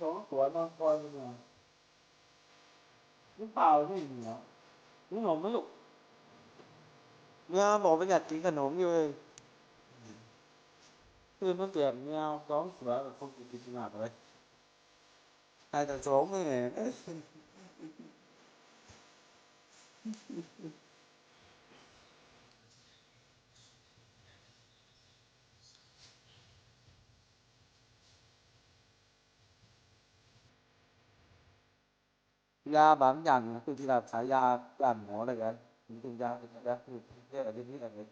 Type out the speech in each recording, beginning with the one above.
สองตัวนอนคอยมันเนี่ยนี่เปล่าที่เหนียวนี่ขนมไหมลูกเนี่ยบอกไปอยากกินขนมอยู่เลยคือมันเปลี่ยนเงาสองเสื ยาบางอย่างคือที่เราขายยาบ้านหมออะไรกันถึงเป็นยาเป็นยาคือเรียกอะไรนี่อะไรกัน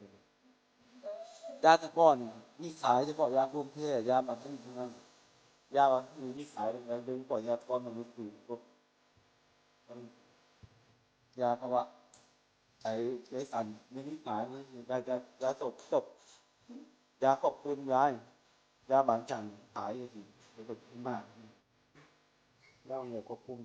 ยาตะก้อนนี่ขายเฉพาะยาคุมเพศยาบางชนิดเท่านั้นยาบางชนิดนี่ขายเป็นยาดึงปล่อยยาตะก้อนมันไม่คือพวกมันยาภาวะไอ้ไอ้สันนี่นี่ขายมันยายายาศพศพยาควบคุมยายยาบางอย่างขายจริงๆเป็นมากยาเนี่ยควบคุม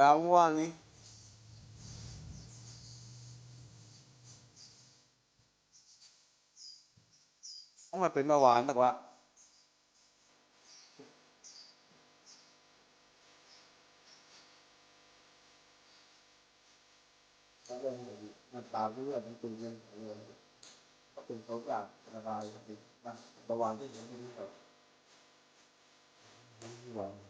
แปลว่านี้ต้องมาเป็นเบาหวานแต่ว่ามัน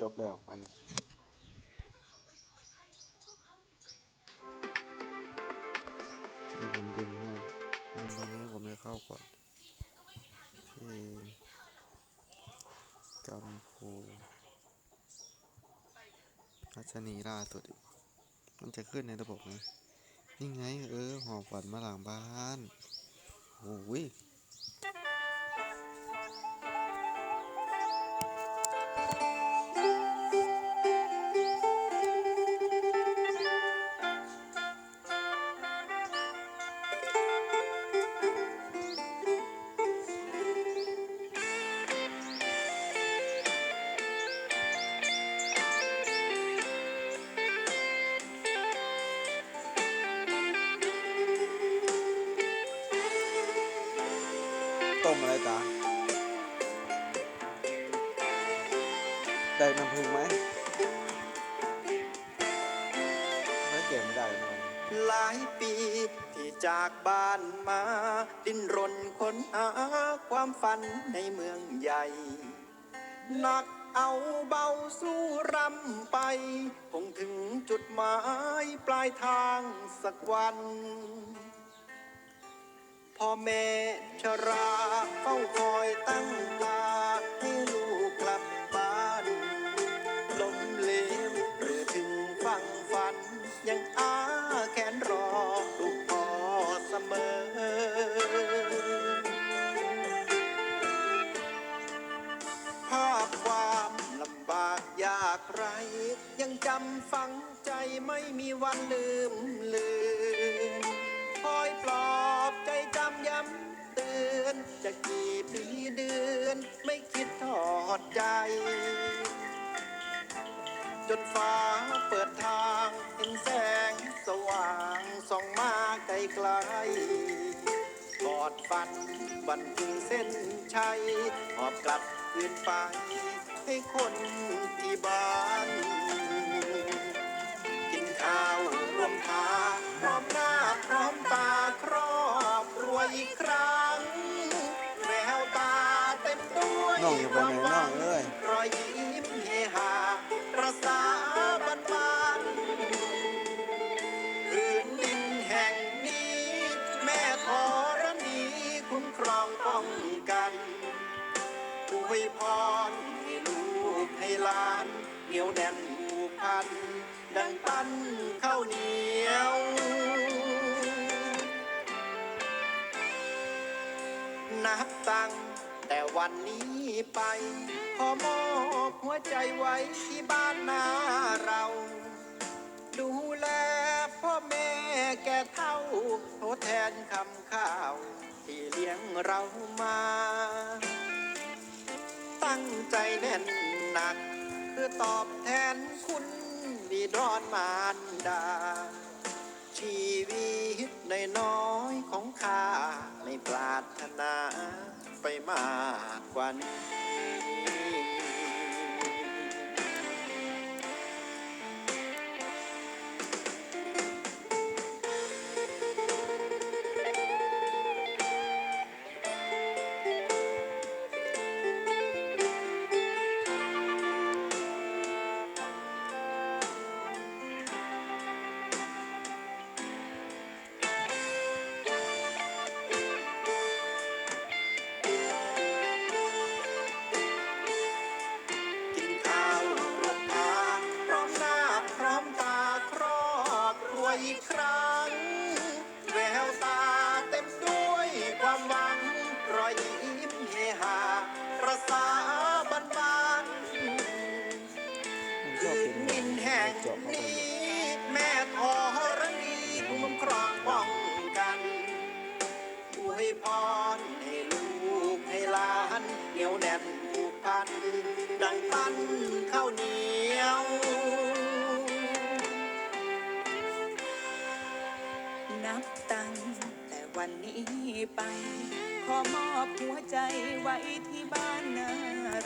จบแล้วมันผมดึงให้ตอนนี้ผมจะเข้าก่อนที่กัมพูรัชนีล่าสุดอีกมันจะขึ้นในระบบไหมนี่ไง เออ หอบฝันมาหลังบ้าน โอ้ย ได้น้ำผึ้งไหมไม่เก็บไม่ได้เลยหลายปีที่จากบ้านมา ดิ้นรนค้นหาความฝันในเมืองใหญ่หนักเอาเบาสู้รำไป คงถึงจุดหมายปลายทางสักวัน พ่อแม่ชราเฝ้าคอยตั้งตาากไร ยังจำฝังใจไม่มีวันลืมเลือนคอยปลอบใจจำย้ำเตือน จะกี่ปีเดือนไม่คิดทอดใจ จนฟ้าเปิดทางเห็นแสงสว่างส่องมาไกลไกลกอดฝันบันทึงเส้นชัยหอบกลับคืนไป ให้คนที่บ้านกินข้าวรวมทานพร้อมหน้าพร้อมตาครอบครัวอีกครั้งแววตาเต็มด้วยน้องอย่าไปไหนน้องเอ้ยรอยยิ้มเฮฮาประสาบันบานๆพื้นดินแห่งนี้ แม่ธรณีคุ้มครองป้องกันอวยพรให้ลูกให้หลานเหนียวแน่นผูกพัน ดังปั้นข้าวเหนียว นับตั้งแต่วันนี้ไปขอมอบหัวใจไว้ที่บ้านนาเรา ดูแลพ่อแม่แก่เท่าทดแทนคำข้าว ที่เลี้ยงเรามา ตั้งใจแน่นหนัก คือตอบแทนคุณบิดอนมารดา ชีวิตในน้อยของข้า ไม่ปรารถนาไปมากกว่านี้ นับตั้งแต่วันนี้ไป ขอมอบหัวใจไว้ที่บ้านนา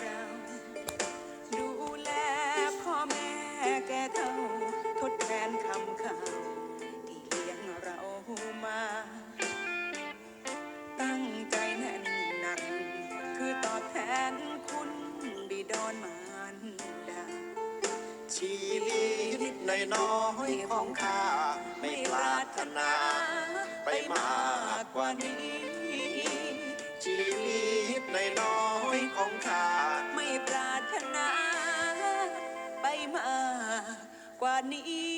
เรา ดูแลพ่อแม่แก่เท่า ทดแทนคำข่าวที่เลี้ยงเรามา ตั้งใจแน่นหนัก คือตอบแทนคุณบิดอนมารดาชีวิต ในน้อยของข้าไม่ปรารถนา ไปมากกว่านี้ ชีวิตในน้อยของข้าไม่ปรารถนา ไปมากกว่านี้